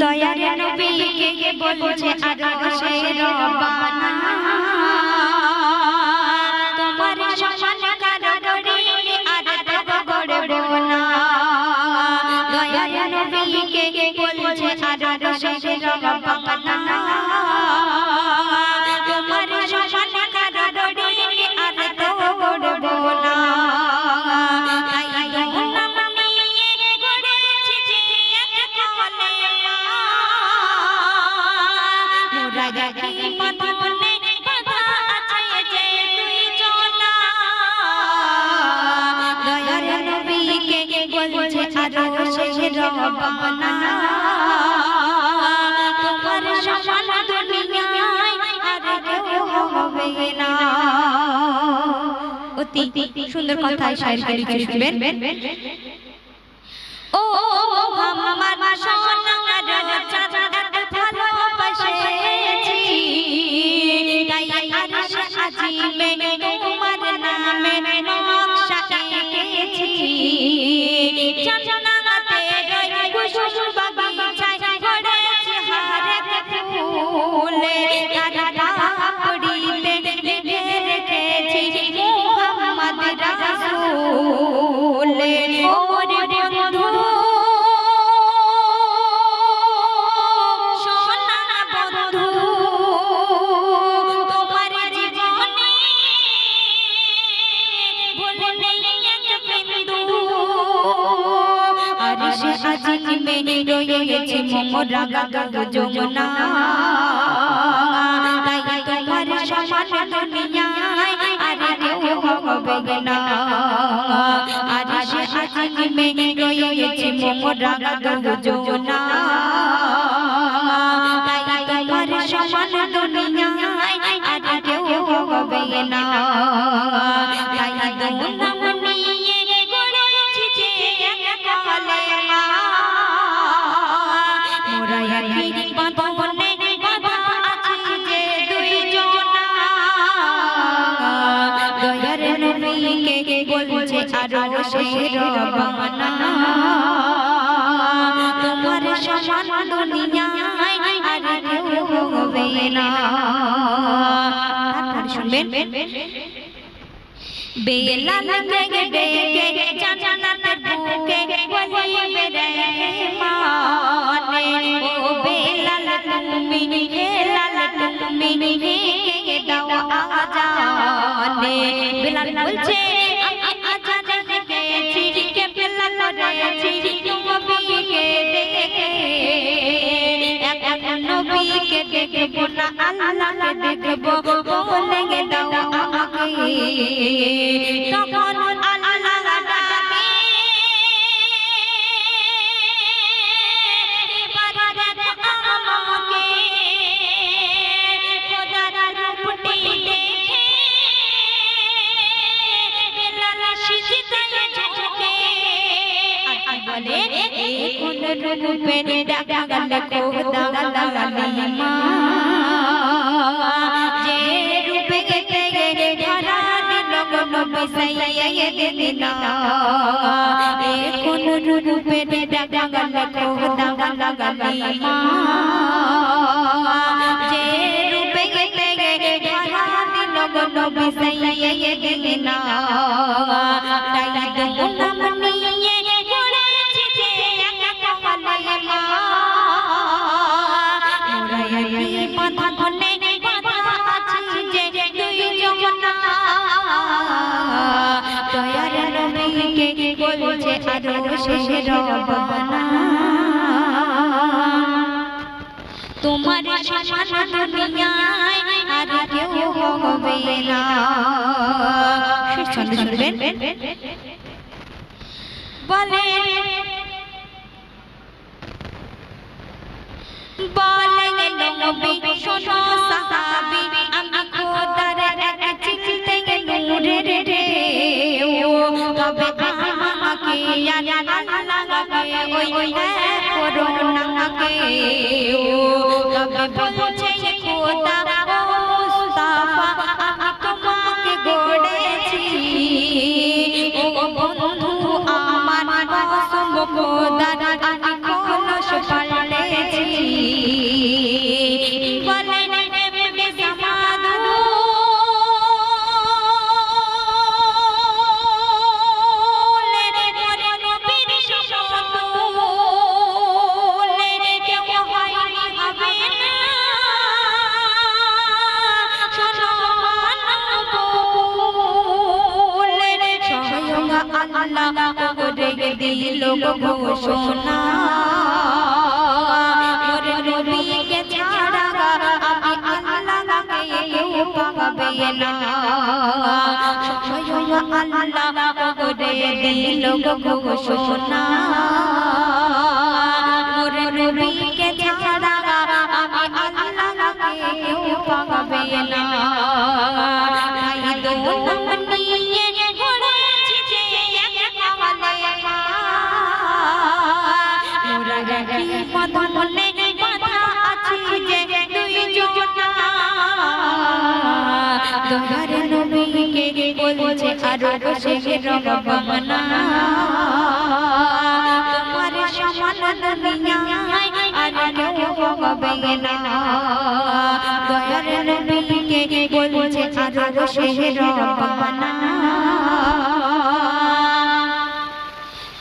দয়ার নবীকে বলছে আর সে রবানা। সুন্দর কথায় শায়েরকে লিখে ও আমার মোরা গাগ যমুনা তাই তোমার সমান দুনিয়ায় আর কেউ হবে না আর সে আজিমে রয়েছে মোরা গাগ যমুনা তাই তোমার সমান দুনিয়ায় আর কেউ হবে না তাই নাম আরও সে রবানা তোমার সমান দুনিয়ায় আর কেউ হবে না। শুনবেন। বুকে বলিবে ও তুমি তুমি কে দাও আজানে। বেলাল বলছে দেখব না আল্লাহকে দেখব বলেঙ্গে দাও আমাকে তখন বলে কোন রূপে দেখা গেল খোদা লালিমা যে রূপে গেতে গে ধরা দিল। নবী সাইয়্যিদ দিনা কোন রূপে দেখা গেল খোদা লালিমা যে রূপে গেতে গে ধরা দিল নবী সাইয়্যিদ দিনা তাই নাম নিয়ে গড়েছি সে রবানা তোমার সমান দুনিয়ায় আর কেউ হবে বলে বলে নবী, শোনো সাহাবী, আমি খোদার এক চিনতে নূরের রে, ও, তবে আমাকে আর আল্লাহকে ওই এক করোনাকে ও তবে বলছে খোদা মুস্তাফা আমি তোমাকে গড়েছি ও বন্ধু, আমার কসম খোদার, আমি কলস পাল্টেছি দিল ঘোষণা। মোরে নবীকে ছাড়া আমি আল্লাহকে কেউ পাবে আল্লাহ করে ঘোষণা। দোহার নবীকে বলছে, আরও বসে রবনা তোমার সমান দুনিয়ায় আর কেউ না। দয়ার নবীকে বলছে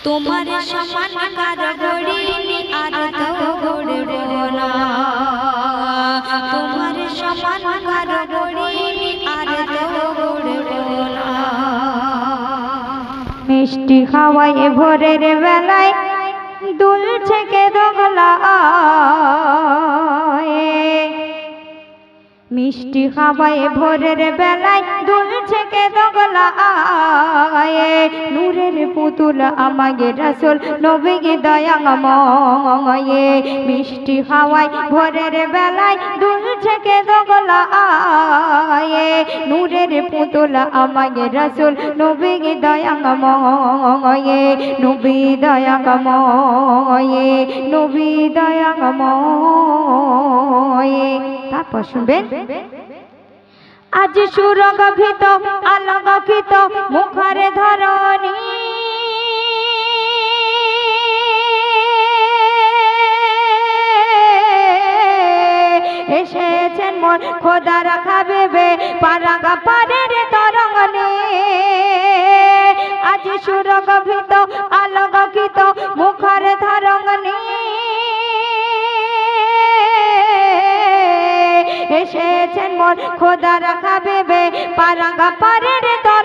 তোমার সমান আর তো না। তোমার মিষ্টি খাওয়াই ভোরের বেলায় দুলছে কে দোগলা মিষ্টি খাওয়াই ভোরের বেলায় দুলছে কে দোগলা নূরের পুতুল আমাকে রাসুল নবীকে দয়াময়ে। মিষ্টি খাওয়াই ভোরের বেলায় দুলছে কে দোগলা নূরের পুতুল আমাকে রাসুল নবীকে দয়াময়ে নবী দয়াময়ে নবী দয়াময়ে তারপর শুনবেন? আজ সুরগভিত আলগভিত মুখরে ধরণী এসেছেন মোর খোদা রাখা বেবে পারাগা পারের তরঙ্গনে আজ সুরগভিত আলগভিত মুখর ধরঙ্গনে এসেছেন মোর খোদা রাখা বেবে পারাঙ্গা পারের তরঙ্গনে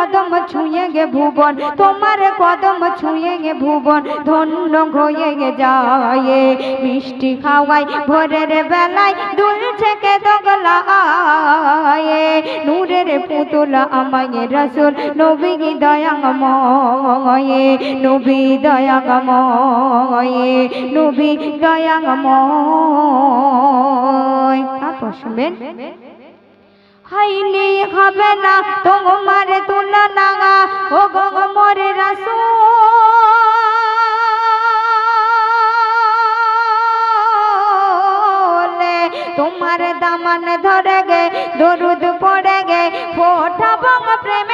কদম ছুঁয়ে গে ভুবন, তোমার কদম ছুঁয়ে গে ভুবন, ধন্য হয়ে গে যায়। মিষ্টি খাওয়াই ভোরের বেলায় দুলছে কে দগলা নূরের পুতুল আমায় রসুল, নবী দয়াময়ে নবী দয়াময়ে নবী দয়াময় তারপর শুনবেন হাইলি হবে না, তোমার তুলনা ও গো মোরে রাসু তোমার দামান ধরে গে, দরুদ পড়ে গে ফোটাবো প্রেমের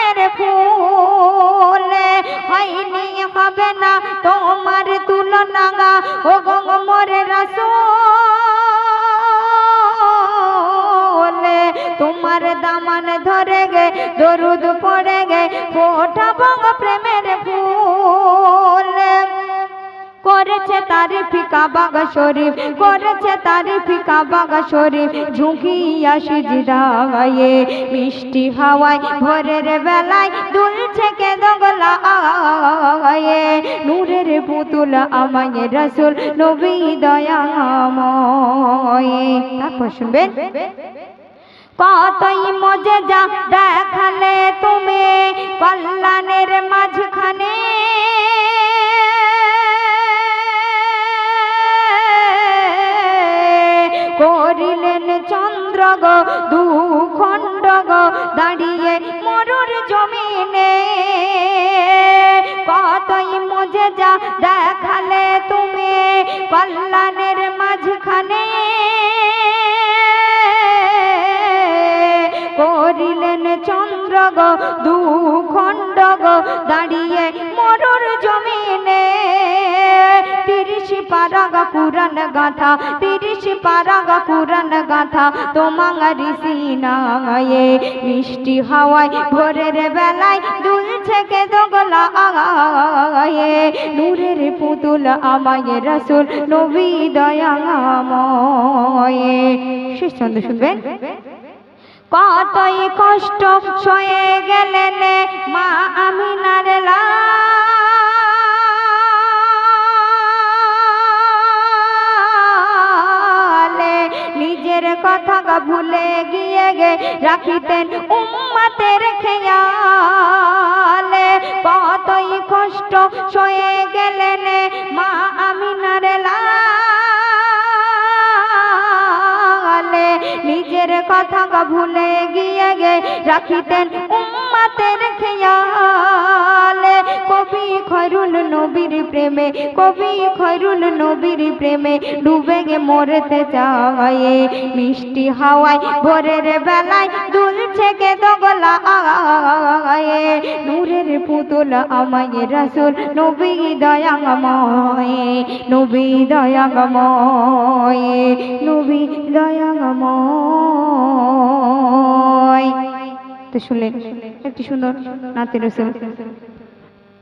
দরুদ পড়ে গে ফোটাবো প্রেমের ফুল। করেছে তারিফি কাবাগ শরীফ, করেছে তারিফি কাবাগ শরীফ ঝুঁকি আসি জিদায়ে মিষ্টি হাওয়ায়, ভোরের বেলায় দুলছে কে দগলা নূরের পুতুল আমায় রসুল নবী দয়াময়ে। তারপর শুনবেন? কতই মজে যা দেখালে তুমি কল্যাণের মাঝখানে? করিলেন চন্দ্র গো দু খণ্ড গো দাঁড়িয়ে দু খণ্ড গো, দাঁড়িয়ে মরুর জমিনে। তিরিশ পারাগা কুরান গাথা, তিরিশ পারাগা কুরান গাথা তোমার ঋষিনায়ে মিষ্টি হাওয়ায় ভোরের বেলায় দুলছে কে দোগলা নূরের পুতুল আমায় রসুল নবী দয়াময়ে। শেষ ছন্দ শুনবেন? কতই কষ্ট সয়ে গেলেন মা আমিনার লালে। নিজের কথা ভুলে গিয়ে গে রাখিতেন উম্মাতের খেয়ালে। কতই কষ্ট সয়ে গেলেন মা আমিনার লালে কথা ভুলে গিয়ে গে রাখিতেন উম্মাতের খেয়ালে। কবি খৈরুল নবীর প্রেমে, কবি খৈরুল নবীর প্রেমে ডুবে গে মরতে চায়। মিষ্টি হাওয়ায়, ভোরের বেলায় দুলছে গে দগলা নূরের পুতুল আমায় রসুল, নবী দয়াময়। নবী দয়াময় নবী দয়াময়। তো শুনলেন, একটি সুন্দর নাতের রসুল।